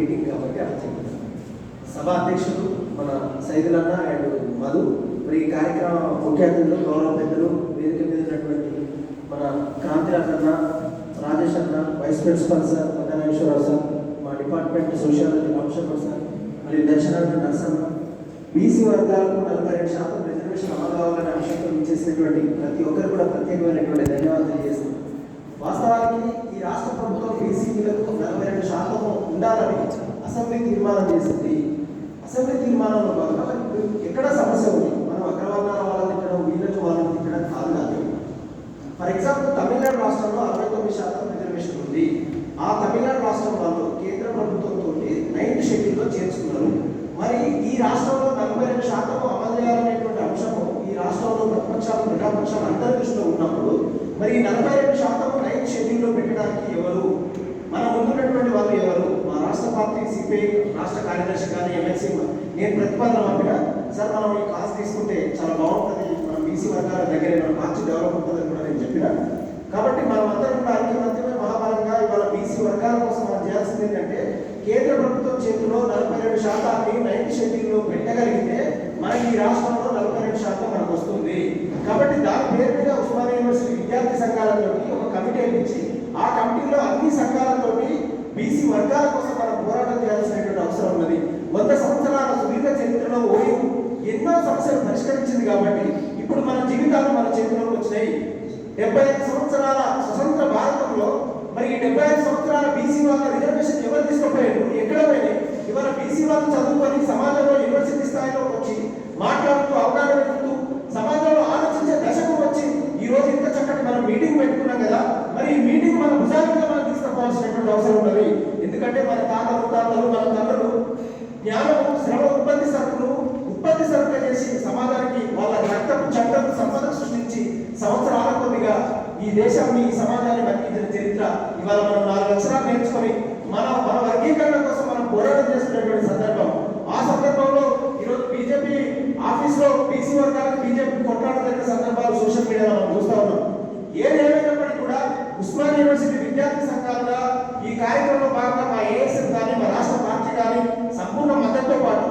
Meeting కాబట్టి అలా చెప్తున్నాను సభ అధ్యక్షుడు మన సైదులన్న అండ్ మధు మరి ఈ కార్యక్రమం ముఖ్య అతిథులు గౌరవ పెద్దలు వేదిక మీద ఉన్నటువంటి మన క్రాంతిరాజ్ అన్న రాజేష్ అన్న vice principal sir Madaneswararao sir మా డిపార్ట్మెంట్ సోషియాలజీ కమిషనర్ సార్ మరియు దర్శనార్థ నర్సన్న బీసీ వర్గాలకు నలభై రెండు శాతం రిజర్వేషన్ అమలు కావాలనే అంశంతో ఇచ్చేసినటువంటి ప్రతి ఒక్కరు కూడా ప్రత్యేకమైనటువంటి ధన్యవాదాలు చేస్తున్నారు వాస్తవానికి ఈ రాష్ట్ర ప్రభుత్వం బీసీలకు నలభై రెండు శాతం ఉండాలని అసెంబ్లీ తీర్మానం చేసింది. అసెంబ్లీ తీర్మానంలో భాగంగా ఎక్కడ సమస్య ఉంది? మనం అగ్రవర్ణాల వాళ్ళని తిట్టడం వీళ్ళకి వాళ్ళని తిట్టడం కాదు కాదు ఫర్ ఎగ్జాంపుల్ తమిళనాడు రాష్ట్రంలో అరవై తొమ్మిది శాతం రిజర్వేషన్ ఉంది. ఆ తమిళనాడు రాష్ట్రం వాళ్ళు కేంద్ర ప్రభుత్వంతో నైన్త్ షెడ్యూల్లో చేర్చుకున్నారు. మరి ఈ రాష్ట్రంలో నలభై రెండు శాతం అమలు చేయాలనేటువంటి అంశము ఈ రాష్ట్రంలో ప్రతిపక్షాలు ప్రజాపక్షాలు అంతర్దృష్టిలో ఉన్నప్పుడు మరి ఈ నలభై రెండు శాతం నైన్త్ షెడ్యూల్లో పెట్టడానికి ఎవరు? మన ముందున్నటువంటి వాళ్ళు ఎవరు? మా రాష్ట్ర పార్టీ సిపిఐ రాష్ట్ర కార్యదర్శి కానీ ఎమ్మెల్సీ నేను ప్రతిపాదన పంపిన సార్ మనం ఈ క్లాస్ తీసుకుంటే చాలా బాగుంటుంది మనం బీసీ వర్గాల దగ్గరే మన మంచి డెవలప్ ఉంటుందని కూడా నేను చెప్పిన. కాబట్టి మనం అందరం కూడా ఐక్యమత్యమే మహాబలంగా ఇవాళ బీసీ వర్గాల కోసం మనం చేయాల్సింది ఏంటంటే కేంద్ర ప్రభుత్వం చేతిలో నలభై రెండు శాతాన్ని నైన్త్ షెడ్యూల్లో పెట్టగలిగితే మనకి ఈ రాష్ట్రంలో నలభై రెండు శాతం మనకు వస్తుంది. కాబట్టి దాని పేరు మీద ఉస్మానియా యూనివర్సిటీ విద్యార్థి సంఘాలతోటి ఒక కమిటీ ఇచ్చి ఆ కమిటీలో అన్ని సంఘాలతోటి బీసీ వర్గాల కోసం మనం పోరాటం చేయాల్సినటువంటి అవసరం ఉన్నది. వంద సంవత్సరాల సుదీర్ఘ చరిత్రలో ఓయూ ఎన్నో సమస్యలు పరిష్కరించింది కాబట్టి ఇప్పుడు మన జీవితాలు మన చేతిలోకి వచ్చినాయి. డెబ్బై ఐదు సంవత్సరాల స్వతంత్ర భారతంలో మరి ఈ డెబ్బై ఐదు సంవత్సరాల బీసీ వాళ్ళ రిజర్వేషన్ ఎవరు తీసుకుపోయారు? ఎక్కడ పోయినాయి? ఇవాళ బీసీ వాళ్ళు చదువుకొని సమాజంలో యూనివర్సిటీ స్థాయిలో వచ్చి మాట్లాడుతూ అవగాహన పెడుతూ సమాజంలో ఆలోచించే దశకు వచ్చి ఈ రోజు ఇంత చక్కటి మనం మీటింగ్ పెట్టుకున్నాం కదా మరి ఈ మీటింగ్ మనం తీసుకుపోవాల్సినటువంటి అవసరం ఉన్నది. ఎందుకంటే మన తాతలు తాతలు మన తండ్రులు జ్ఞానము శ్రమ ఉత్పత్తి సరుకులు ఉత్పత్తి సరుకు చేసి సమాజానికి వాళ్ళ రక్తపు చట్టం సంపద సృష్టించి సంవత్సరాల కొద్దిగా ఈ దేశాన్ని ఈ సమాజాన్ని బతికించిన చరిత్ర ఇవాళ మనం నాలుగు అక్షరాలు నేర్చుకొని మన మన వర్గీకరణ కోసం మనం పోరాటం చేస్తున్నటువంటి సందర్భం. ఆ సందర్భంలో ఈరోజు బీజేపీ ఆఫీస్లో బీసీ వర్గాలకు బీజేపీ కొట్లాడుతున్న సందర్భాలు సోషల్ మీడియాలో మనం చూస్తా ఉన్నాం. ఏదేమైనప్పటికీ కూడా ఉస్మాన్ యూనివర్సిటీ విద్యార్థి సంఘాలుగా ఈ కార్యక్రమంలో భాగంగా మా ఏఎస్ఎఫ్ కానీ మా రాష్ట్ర పార్టీ కానీ సంపూర్ణ మద్దతుతో పాటు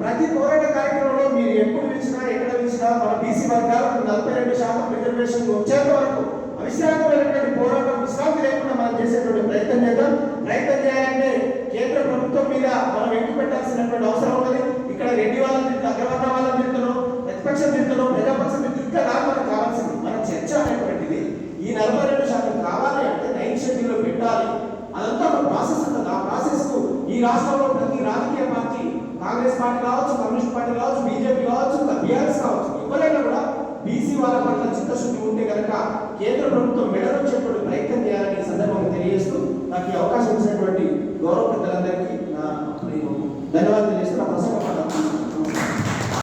ప్రతి పోరాట కార్యక్రమంలో మీరు ఎప్పుడు పిలిచినా ఎక్కడ పిలిచినా మన బీసీ వర్గాలకు నలభై రెండు శాతం రిజర్వేషన్ వచ్చేంత వరకు అవిశ్రాంతమైనటువంటి పోరాటం విశ్రాంతి లేకుండా మనం చేసేటువంటి ప్రయత్నం చేద్దాం. ప్రయత్నం చేయాలంటే కేంద్ర ప్రభుత్వం మీద మనం ఎక్కువ పెట్టాల్సినటువంటి అవసరం ఉన్నది. ఇక్కడ రెడ్డి వాళ్ళని తింటాం అగ్రవర్ణ వాళ్ళని తింటున్నాం ప్రతిపక్షం తింటున్నాం ప్రజాపక్షం తింటున్నాం ఇంకా మనకు కావాల్సింది మన చర్చ అనేటువంటిది ఈ నలభై రెండు శాతం కావాలి పెట్టాలి. అదంతా ఒక ప్రాసెస్ ఉంటుంది ఆ ప్రాసెస్కు ఈ రాష్ట్రంలో ప్రతి రాజకీయ పార్టీ కాంగ్రెస్ పార్టీ కావచ్చు కమ్యూనిస్ట్ పార్టీ కావచ్చు బీజేపీ కావచ్చు బీఆర్ఎస్ కావచ్చు ఎవరైనా కూడా బీసీ వాళ్ళ పట్ల చిత్తశుద్ధి ఉంటే కనుక కేంద్ర ప్రభుత్వం మెడవచ్చేటువంటి ప్రయత్నం చేయాలని సందర్భంగా తెలియజేస్తూ నాకు ఈ అవకాశం ఇచ్చినటువంటి గౌరవ పెద్దలందరికీ నా ధన్యవాదాలు.